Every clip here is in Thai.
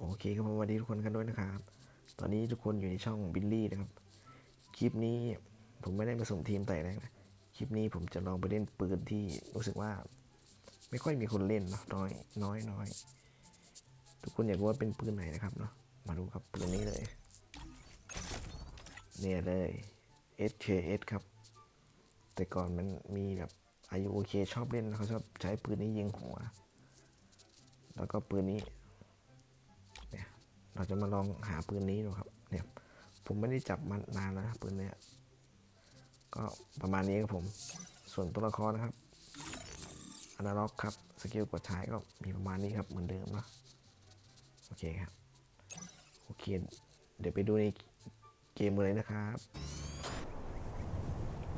โอเคครับผมสวัสดีทุกคนกันด้วยนะครับ ตอนนี้ทุกคนอยู่ในช่องบิลลี่นะครับ คลิปนี้ผมไม่ได้มาส่งทีมแต่แรกนะ คลิปนี้ผมจะลองไปเล่นปืนที่รู้สึกว่า ไม่ค่อยมีคนเล่นเนาะน้อยน้อยน้อยทุกคนอยากรู้ว่าเป็นปืนไหนนะครับเนาะ มาดูครับปืนนี้เลย เนี่ยเลย SKS ครับ แต่ก่อนมันมีแบบอายุโอเคชอบเล่นเขาชอบใช้ปืนนี้ยิงหัว แล้วก็ปืนนี้ เราจะมาลองหาปืนนี้ดูครับ เนี่ย ผมไม่ได้จับมานานแล้วนะปืนเนี้ยก็ประมาณนี้ครับผม ส่วนตัวละครนะครับอนาล็อกครับ สกิลกดใช้ก็มีประมาณนี้ครับ เหมือนเดิมนะโอเคครับ โอเค เดี๋ยวไปดูในเกมเลยนะครับ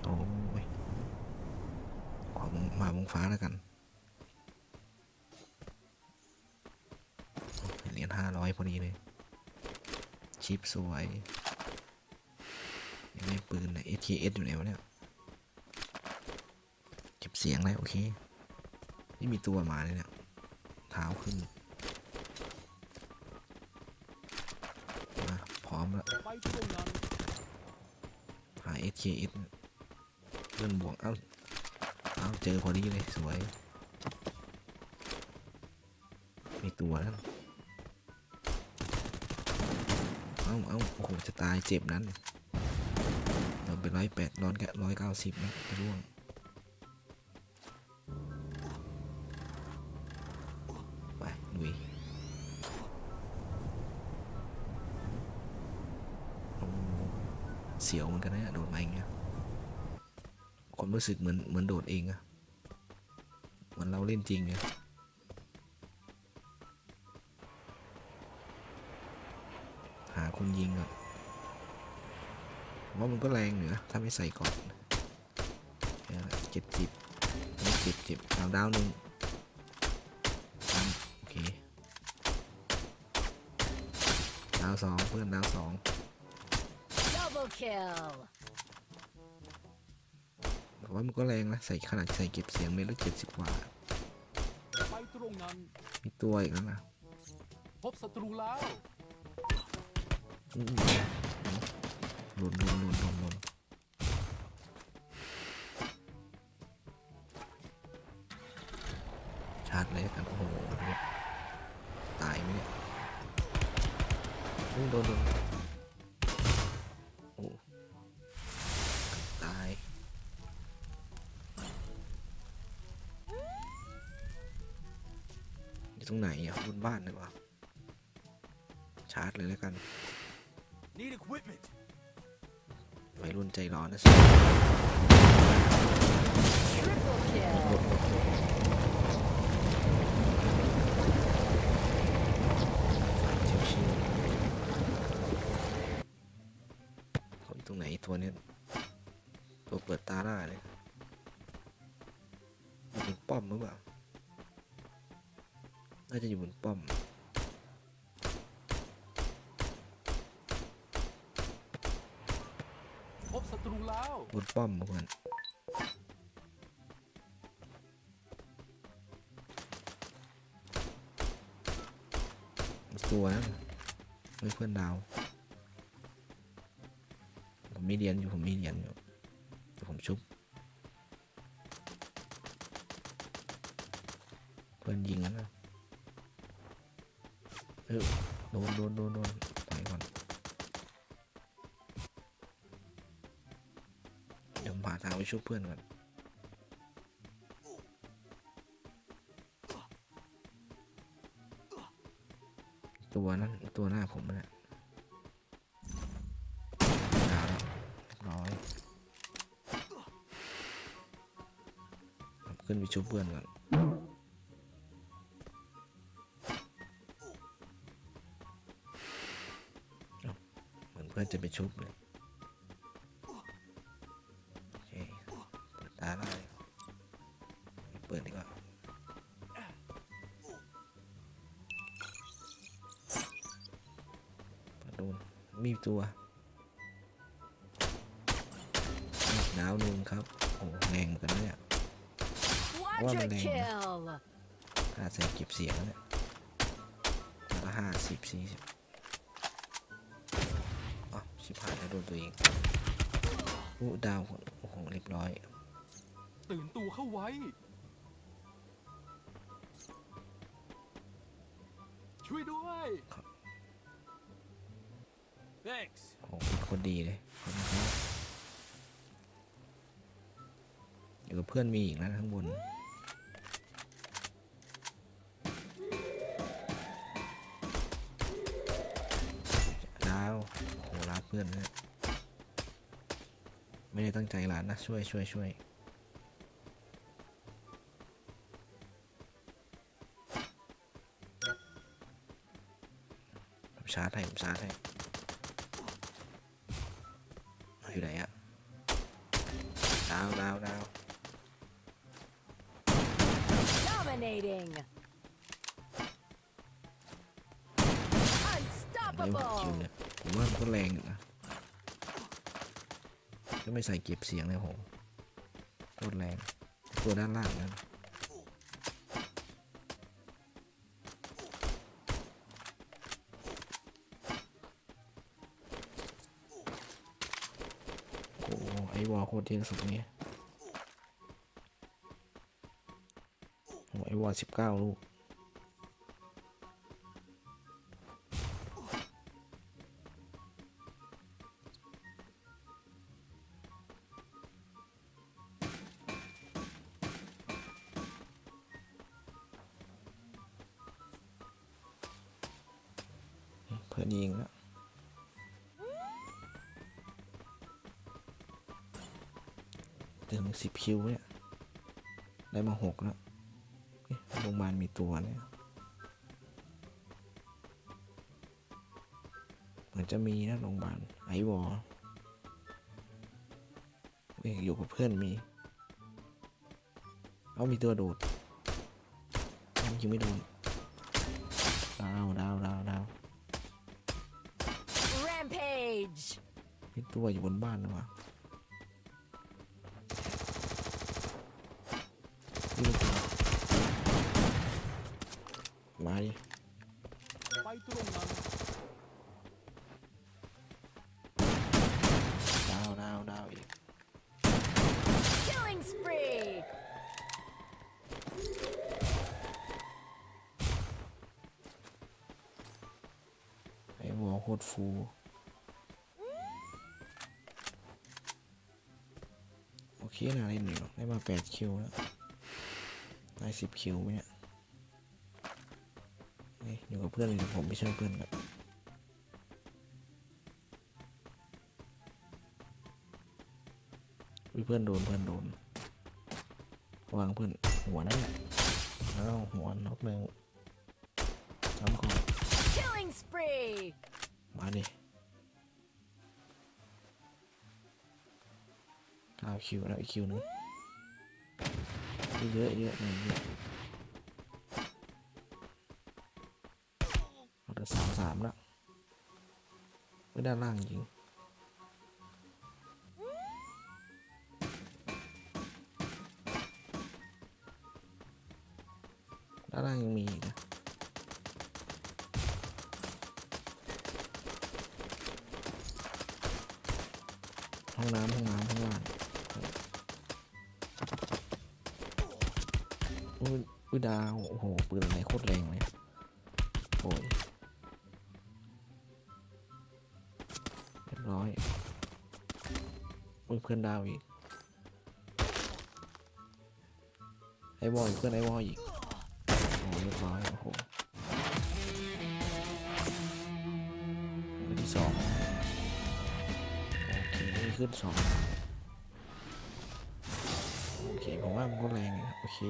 โอ้ยขอมามงฟ้าแล้วกันเหรียญห้าร้อยพอดีเลย ชิปสวยยังไม่ปืนไหน SKS อยู่ไหนวะเนี่ยเก็บเสียงเลยโอเคไม่มีตัวมาเลยเนี่ยเท้าขึ้นมาพร้อมแล้วหา SKS เลื่อนบวก เอ้า เอ้า เจอพอดีเลย สวย มีตัวแล้ว เอ้าเอ้าโอ้โหจะตายเจ็บนั้นเราไปร้อยแปดร้อยแกร้อยเก้าสิบนะไปร่วงไปลุยโอ้เสียวเหมือนกันนะโดดมาอย่างเงี้ยความรู้สึกเหมือนเหมือนโดดเองอะเหมือนเราเล่นจริงอะ คนยิงอะผมว่ามันก็แรงอยู่นะถ้าไม่ใส่ก่อนเจ็บจิบไม่เจ็บเจ็บดาวดาวหนึ่งตั้งโอเคดาวสองเพื่อนดาวสอง Double kill. แต่ว่ามันก็แรงนะใส่ขนาดใส่เก็บเสียงเมตรละเจ็ดสิบกว่าไปตรงนั้นมีตัวอีกแล้วนะพบศัตรูแล้วอู้ หล่นหล่นหล่นหล่นหล่นชาร์จเลยกันโอ้โหเนี่ยตายไหมเนี่ยโดนโดนโอ้ตายอยู่ตรงไหนอะบนบ้านเลยวะชาร์จเลยแล้วกัน Need equipment วัยรุ่นใจร้อนนะสิ Triple kill. ชิวๆเขาอยู่ตรงไหนตัวเนี้ยตัวเปิดตาหน้าเลยอยู่บนป้อมหรือเปล่า น่าจะอยู่บนป้อม พบศัต รูแล้วบนป้อมเพื่อนตัวนะไม่เพื่อนดาว ผมมีเหรียญอยู่ผมมีเหรียญอยู่ผมชุบ เพื่อนยิงแล้วนะเออโดนโดนโดนโดน ทางไปช่วยเพื่อนก่อนตัวนั้นตัวหน้าผมน่ะดาวแล้วร้อยขึ้นไปช่วยเพื่อนก่อนเอ้าเหมือนเพื่อนจะไปชุบเลย เปิดดูมีตัวดาวนึ่งครับ โอ้แรงเหมือนกันเนี่ย Quadra Lemonade. kill. ถ้าใส่เก็บเสียงแล้วเนี่ยแล้วก็ห้าสิบสี่สิบอ๋อชิบหายแล้วโดนตัวเองอู้ดาวโอ้โหเรียบร้อย ตื่นตัวเข้าไว้ ช่วยด้วย ดีเลยขอบคุณครับอยู่กับเพื่อนมีอีกนะข้างบนดาวโอ้โหรักเพื่อนนะไม่ได้ตั้งใจหลานนะ ช่วยช่วยช่วยผมชาร์จให้ผมชาร์จให้ อยู่ไหนอะดาวดาวดาว Dominating. ไอ้หัวคิว Unstoppable. เนี่ยผมว่ามันก็แรงอยู่นะก็ไม่ใส่เก็บเสียงเลยผมโคตรแรง ตัวด้านล่างนั้น อ้โหไอวอลโคตรเยอะสุดนี้โอ้ไอ้วอลสิบเก้าลูกเพื่อนยิงแล้ว ถึงสิบคิวเนี่ย ได้มาหกแล้วเอ๊ะโรงพยาบาลมีตัวเนี่ย เหมือนจะมีนะโรงพยาบาลไอวอเอ้ยอยู่กับเพื่อนมี เอามีตัวโดดยังยิงไม่โดนดาวดาวดาวดาว Rampage. มีตัวอยู่บนบ้านนะวะ นี่ลูกตัวมาดิไปตรงนั้นดาวดาวดาวอีก Killing spree. ไอ้วอลโคตรฟู โอเคนะเล่นอยู่ได้มาแปดคิวแล้ว ได้สิบคิวไหมเนี่ยเฮ้ยอยู่กับเพื่อนเลยผมไม่ช่วยเพื่อนแบบอุ๊ยเพื่อนโดนเพื่อนโดนวางเพื่อนหัวนั่นแหละแล้วหัวนอกหนึ่งทำก่อน Killing spree. มาดิเก้าคิวแล้วอีกคิวนึง เยอะเยอะเลยเยอะเอาแต่สามสามล้วไม่ได้ล่างจริงด้านล่างยังมีอีกนะห้องน้ำห้องน้ อุ้ยอุ้ยดาว โอ้โห ปืนอะไรโคตรแรงเลยโอ้ยเรียบร้อยอุ้ยเพื่อนดาวอีก ไอ้วอลอีกเพื่อนไอ้วอลอีก โอ้เรียบร้อย โอ้โหอันที่สองโอเคขึ้นสองโอเค ผมว่ามันก็แรง โอเค